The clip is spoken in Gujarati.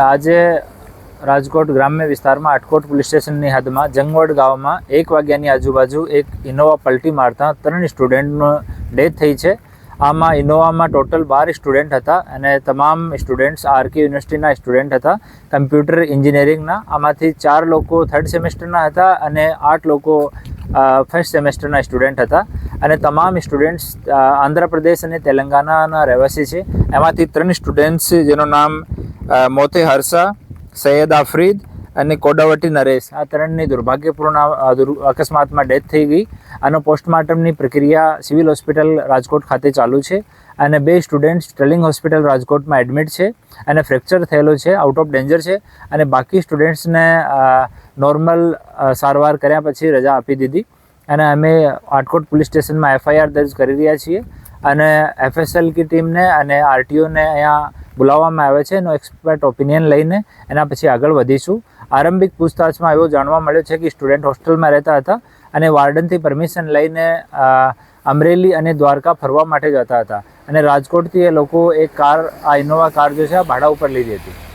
આજે રાજકોટ ગ્રામ્ય વિસ્તારમાં આટકોટ પોલીસ સ્ટેશનની હદમાં જંગવડ ગામમાં એક વાગ્યાની આજુબાજુ એક ઇનોવા પલટી મારતા ત્રણ સ્ટુડન્ટનો ડેથ થઈ છે. આમાં ઇનોવામાં ટોટલ બાર સ્ટુડન્ટ હતા અને તમામ સ્ટુડન્ટ્સ આરકે યુનિવર્સિટીના સ્ટુડન્ટ હતા. કમ્પ્યુટર એન્જિનિયરિંગના આમાંથી ચાર લોકો થર્ડ સેમેસ્ટરના હતા અને આઠ લોકો ફર્સ્ટ સેમેસ્ટરના સ્ટુડન્ટ હતા. અને તમામ સ્ટુડન્ટ્સ આંધ્રપ્રદેશ અને તેલંગાનાના રહેવાસી છે. એમાંથી ત્રણ સ્ટુડન્ટ્સ જેનું નામ મોતે હર્ષા, સૈયદ આફરીદ અને કોડાવટી નરેશ. આ ત્રણની દુર્ભાગ્યપૂર્ણ અકસ્માતમાં ડેથ થઈ ગઈ. આનો પોસ્ટમોર્ટમની પ્રક્રિયા સિવિલ હોસ્પિટલ રાજકોટ ખાતે ચાલુ છે અને બે સ્ટુડન્ટ સ્ટર્લિંગ હોસ્પિટલ રાજકોટમાં એડમિટ છે અને ફ્રેક્ચર થયેલો છે આઉટ ઓફ ડેન્જર છે અને બાકી સ્ટુડન્ટ્સને નોર્મલ સારવાર કર્યા પછી રજા આપી દીધી. અને અમે આટકોટ પોલીસ સ્ટેશનમાં એફઆઈઆર દર્જ કરી રહ્યા છીએ અને એફએસએલ કી ટીમને અને આરટીઓને અહીંયા બોલાવવામાં આવે છે એનો એક્સપર્ટ ઓપિનિયન લઈને એના પછી આગળ વધીશું. આરંભિક પૂછતાછમાં એવો જાણવા મળ્યો છે કે સ્ટુડન્ટ હોસ્ટેલમાં રહેતા હતા અને વાર્ડનથી પરમિશન લઈને અમરેલી અને દ્વારકા ફરવા માટે જતા હતા. અને રાજકોટથી એ લોકો એક કાર, આ ઇનોવા કાર જે છે, આ ભાડા ઉપર લીધી હતી